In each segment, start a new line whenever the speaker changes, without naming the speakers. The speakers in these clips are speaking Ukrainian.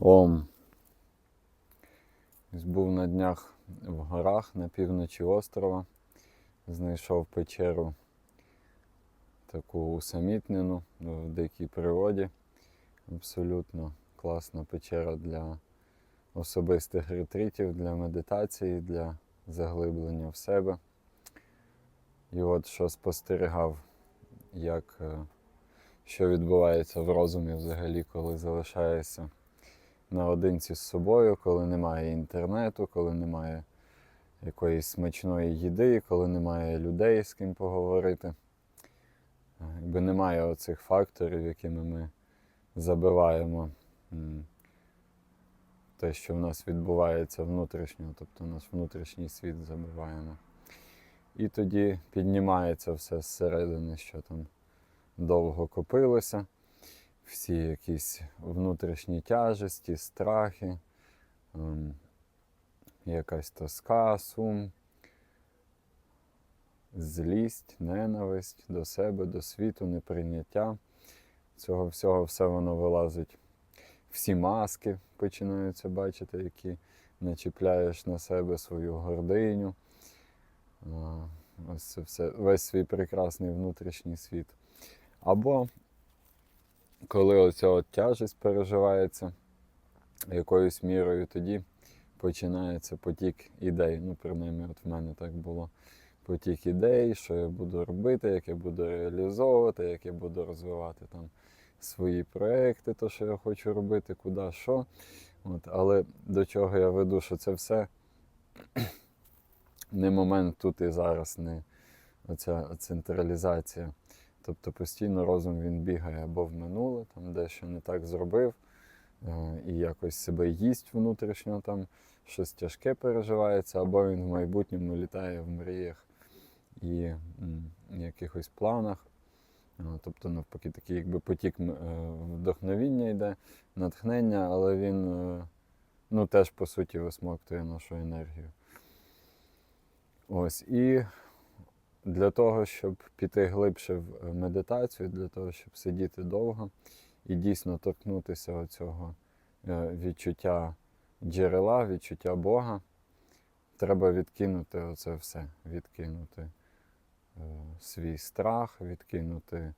Ом. Був на днях в горах на півночі острова. Знайшов печеру таку усамітнену в дикій природі. Абсолютно класна печера для особистих ретритів, для медитації, для заглиблення в себе. І от що спостерігав, як, е, що відбувається в розумі взагалі, коли залишаєшся наодинці з собою, коли немає інтернету, коли немає якоїсь смачної їди, коли немає людей, з ким поговорити. Е, Якби немає оцих факторів, якими ми забиваємо те, що в нас відбувається внутрішньо, тобто наш внутрішній світ забиваємо. І тоді піднімається все зсередини, що там довго копилося, всі якісь внутрішні тяжесті, страхи, ем, якась тоска, сум, злість, ненависть до себе, до світу, неприйняття. Цього всього все воно вилазить. Всі маски починаються бачити, які начіпляєш на себе свою гординю. Ось це все, весь свій прекрасний внутрішній світ. Або коли оця от тяжесть переживається якоюсь мірою, тоді починається потік ідей. Ну, принаймні, от в мене так було. Потік ідей, що я буду робити, як я буду реалізовувати, як я буду розвивати там свої проекти, то, що я хочу робити, куди, що. От, але до чого я веду, що це все не момент тут і зараз, не оця централізація. Тобто постійно розум він бігає або в минуле, там дещо не так зробив, е, і якось себе їсть внутрішньо, там щось тяжке переживається, або він в майбутньому літає в мріях і м, якихось планах. Е, Тобто, навпаки, такий якби потік е, вдохновіння йде, натхнення, але він ну, теж по суті висмоктує нашу енергію. Ось і для того, щоб піти глибше в е, медитацію, для того, щоб сидіти довго і дійсно торкнутися оцього е, відчуття джерела, відчуття Бога, треба відкинути оце все, відкинути е, свій страх, відкинути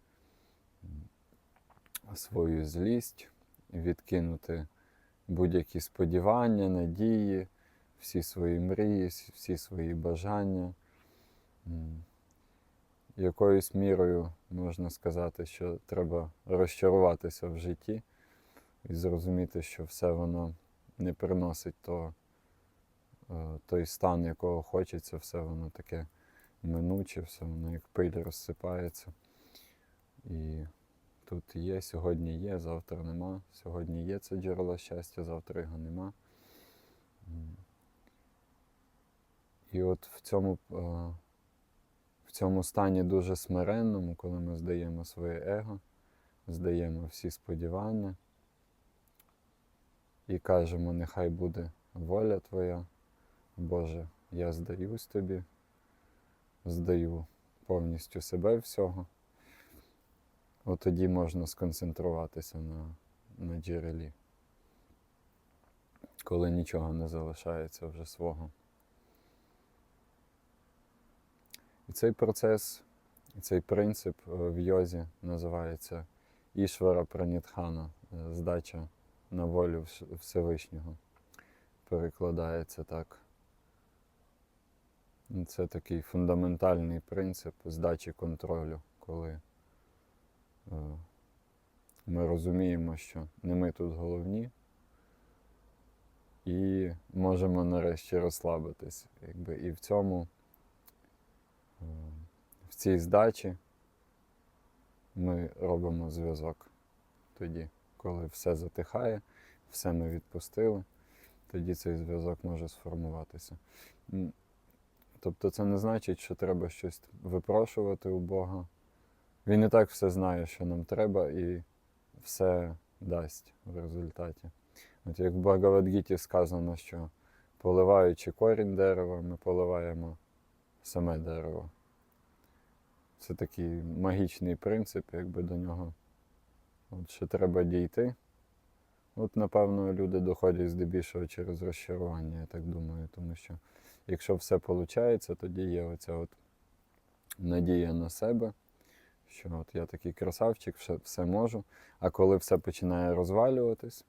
свою злість, відкинути будь-які сподівання, надії, всі свої мрії, всі свої бажання. Якоюсь мірою можна сказати, що треба розчаруватися в житті і зрозуміти, що все воно не приносить то, е, той стан, якого хочеться, все воно таке минуче, все воно як пиль розсипається. І тут є, сьогодні є, завтра нема. Сьогодні є це джерело щастя, завтра його нема. І от в цьому, е, цьому стані дуже смиренному, коли ми здаємо своє его, здаємо всі сподівання і кажемо, нехай буде воля Твоя, Боже, я здаюсь Тобі, здаю повністю себе всього. От тоді можна сконцентруватися на, на джерелі, коли нічого не залишається вже свого. І цей процес, цей принцип е, в йозі називається Ішвара Пранітхана, е, здача на волю Всевишнього. Перекладається так. Це такий фундаментальний принцип здачі контролю, коли е, ми розуміємо, що не ми тут головні, і можемо нарешті розслабитись. Якби, і в цьому в цій здачі ми робимо зв'язок. Тоді, коли все затихає, все ми відпустили, тоді цей зв'язок може сформуватися. Тобто це не значить, що треба щось випрошувати у Бога. Він і так все знає, що нам треба, і все дасть в результаті. От як в Багавадгіті сказано, що поливаючи корінь дерева, ми поливаємо саме дерево. Це такий магічний принцип, якби до нього. От ще треба дійти, От, напевно, люди доходять здебільшого через розчарування, я так думаю, тому що якщо все виходить, тоді є оця от надія на себе, що от я такий красавчик, все, все можу. А коли все починає розвалюватись,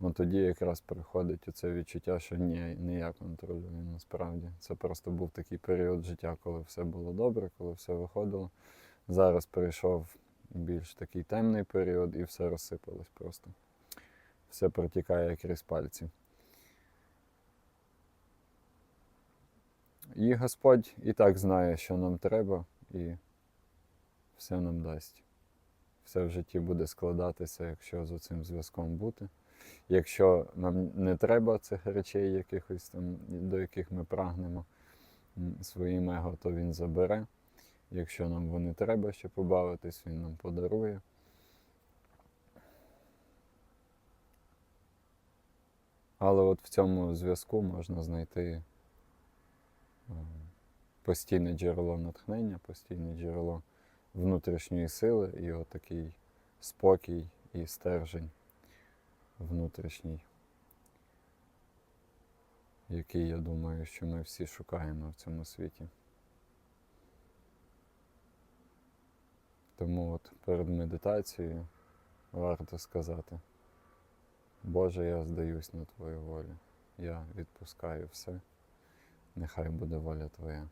ну тоді якраз приходить оце відчуття, що ні, не я контролюю насправді. Це просто був такий період життя, коли все було добре, коли все виходило. Зараз прийшов більш такий темний період і все розсипалось просто. Все протікає крізь пальці. І Господь і так знає, що нам треба, і все нам дасть. Все в житті буде складатися, якщо з цим зв'язком бути. Якщо нам не треба цих речей, якихось там, до яких ми прагнемо своїм его, то він забере. Якщо нам вони треба ще побавитись, він нам подарує. Але от в цьому зв'язку можна знайти е, постійне джерело натхнення, постійне джерело внутрішньої сили і отакий спокій і стержень внутрішній, який, я думаю, що ми всі шукаємо в цьому світі. Тому от перед медитацією варто сказати, Боже, я здаюсь на Твою волю. Я відпускаю все. Нехай буде воля Твоя.